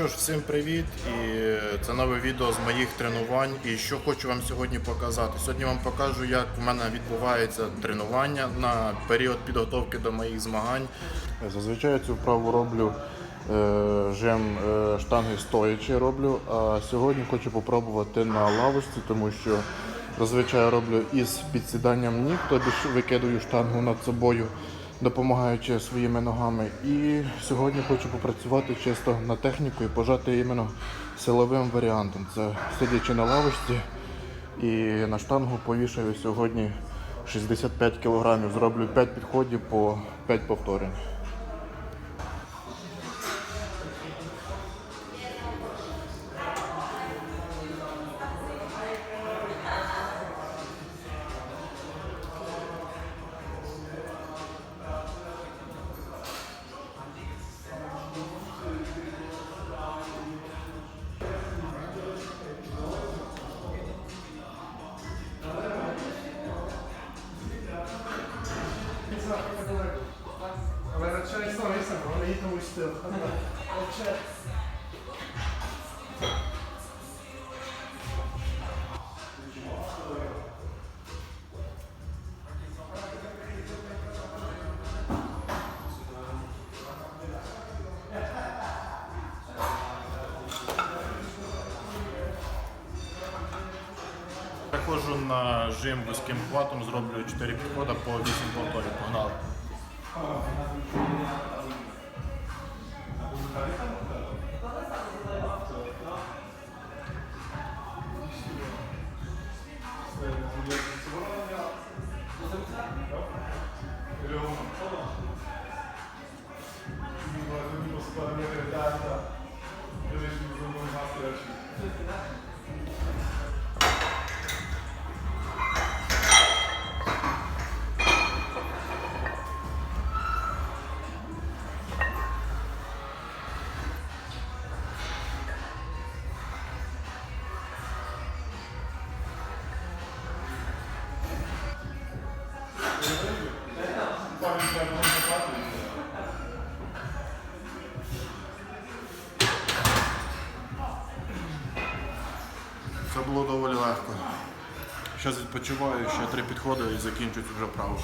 Що ж, всім привіт! І це нове відео з моїх тренувань. І що хочу вам сьогодні показати. Сьогодні вам покажу, як в мене відбувається тренування на період підготовки до моїх змагань. Зазвичай цю вправу роблю е, жим е, штанги стоячи роблю. А сьогодні хочу попробувати на лавочці, тому що зазвичай роблю із підсіданням ніг, тобі ж викидаю штангу над собою допомагаючи своїми ногами. І сьогодні хочу попрацювати чисто на техніку і пожати іменно силовим варіантом. Це сидячи на лавочці і на штангу повішаю сьогодні 65 кг. Зроблю 5 підходів по 5 повторень. Allora c'è il sorriso, non è visto questo. Raczej. Переходжу на жим вузьким хватом, зроблю 4 підходи по 8 повторів. Погнали. Це було доволі легко. Зараз відпочиваю, ще три підходи і закінчу цю вже вправу.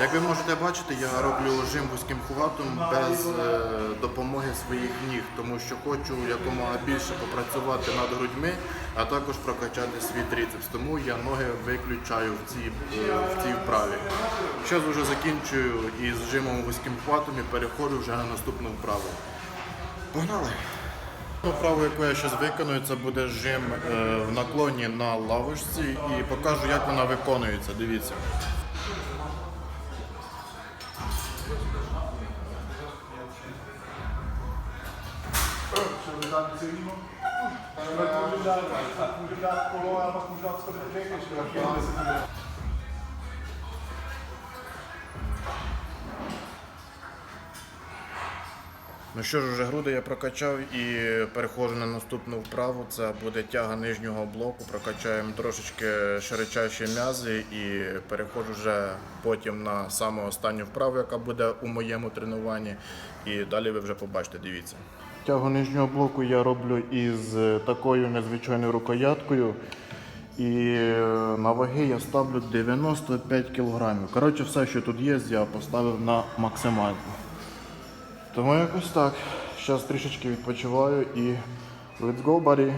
Як ви можете бачити, я роблю жим вузьким хватом без е, допомоги своїх ніг, тому що хочу якомога більше попрацювати над грудьми, а також прокачати свій трицепс. Тому я ноги виключаю в цій, е, в цій вправі. Зараз вже закінчую із жимом вузьким хватом і переходжу вже на наступну вправу. Погнали! Вправу, яку я зараз виконую, це буде жим е, в наклоні на лавочці і покажу, як вона виконується. Дивіться. We Ну що ж, вже груди я прокачав і переходжу на наступну вправу. Це буде тяга нижнього блоку. Прокачаємо трошечки широчайші м'язи і переходжу вже потім на саму останню вправу, яка буде у моєму тренуванні. І далі ви вже побачите, дивіться. Тягу нижнього блоку я роблю із такою незвичайною рукояткою. І е, на ваги я ставлю 95 кг. Коротше, все, що тут є, я поставив на максимальну. Тому якось так. Зараз трішечки відпочиваю і let's go, buddy.